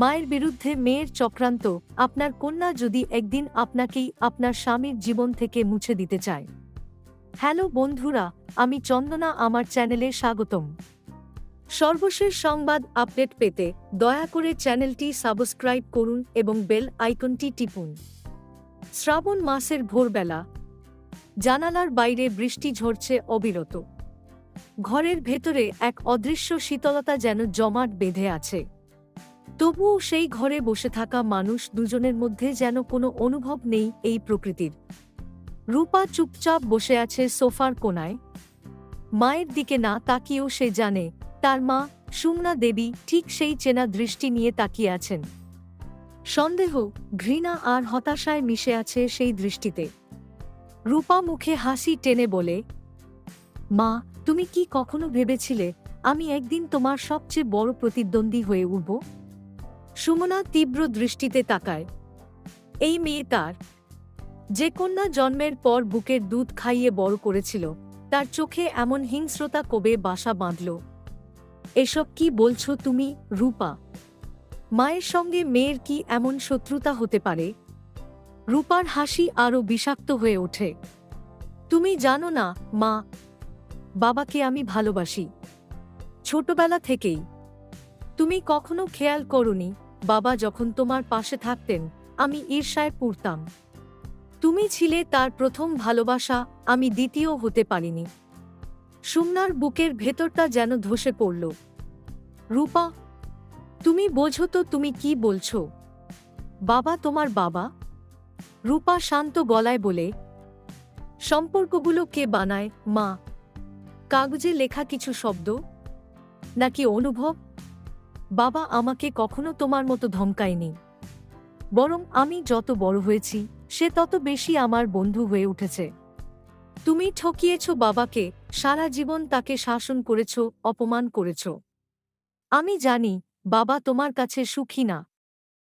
মায়ের বিরুদ্ধে মেয়ের চক্রান্ত, আপনার কন্যা যদি একদিন আপনাকেই আপনার স্বামীর জীবন থেকে মুছে দিতে চায়। হ্যালো বন্ধুরা, আমি চন্দনা, আমার চ্যানেলে স্বাগতম। সর্বশেষ সংবাদ আপডেট পেতে দয়া করে চ্যানেলটি সাবস্ক্রাইব করুন এবং বেল আইকনটি টিপুন। শ্রাবণ মাসের ভোরবেলা, জানালার বাইরে বৃষ্টি ঝরছে অবিরত। ঘরের ভেতরে এক অদৃশ্য শীতলতা যেন জমাট বেঁধে আছে। তবুও সেই ঘরে বসে থাকা মানুষ দুজনের মধ্যে যেন কোনো অনুভব নেই এই প্রকৃতির। রূপা চুপচাপ বসে আছে সোফার কোনায় মায়ের দিকে না তাকিয়েও সে জানে, তার মা, সুমনা দেবী ঠিক সেই চেনা দৃষ্টি নিয়ে তাকিয়ে আছেন। সন্দেহ, ঘৃণা আর হতাশায় মিশে আছে সেই দৃষ্টিতে। রূপা মুখে হাসি টেনে বলে, মা, তুমি কি কখনো ভেবেছিলে আমি একদিন তোমার সবচেয়ে বড় প্রতিদ্বন্দ্বী হয়ে উঠব? সুমনা তীব্র দৃষ্টিতে তাকায়। এই মেয়ে তার। যে কন্যা জন্মের পর বুকের দুধ খাইয়ে বড় করেছিল, তার চোখে এমন হিংস্রতা কবে বাসা বাঁধল। এসব কি বলছো তুমি, রূপা? মায়ের সঙ্গে মেয়ের কি এমন শত্রুতা হতে পারে? রূপার হাসি আরও বিষাক্ত হয়ে ওঠে। তুমি জানো না, মা, বাবাকে আমি ভালোবাসি। ছোটবেলা থেকেই। তুমি কখনো খেয়াল করনি বাবা যখন তোমার পাশে থাকতেন, আমি ঈর্ষায় পুড়তাম। তুমি ছিলে তার প্রথম ভালোবাসা, আমি দ্বিতীয় হতে পারিনি। সুমনার বুকের ভেতরটা যেন ধসে পড়ল। রূপা, তুমি বোঝো তো তুমি কি বলছো? বাবা তোমার বাবা? রূপা শান্ত গলায় বলে, সম্পর্কগুলো কে বানায়, মা? কাগজে লেখা কিছু শব্দ? নাকি অনুভব? বাবা আমাকে কখনো তোমার মতো ধমকায়নি। বরং আমি যত বড় হয়েছি, সে তত বেশি আমার বন্ধু হয়ে উঠেছে। তুমি ঠকিয়েছ বাবাকে, সারা জীবন তাকে শাসন করেছ, অপমান করেছ। আমি জানি, বাবা তোমার কাছে সুখী না।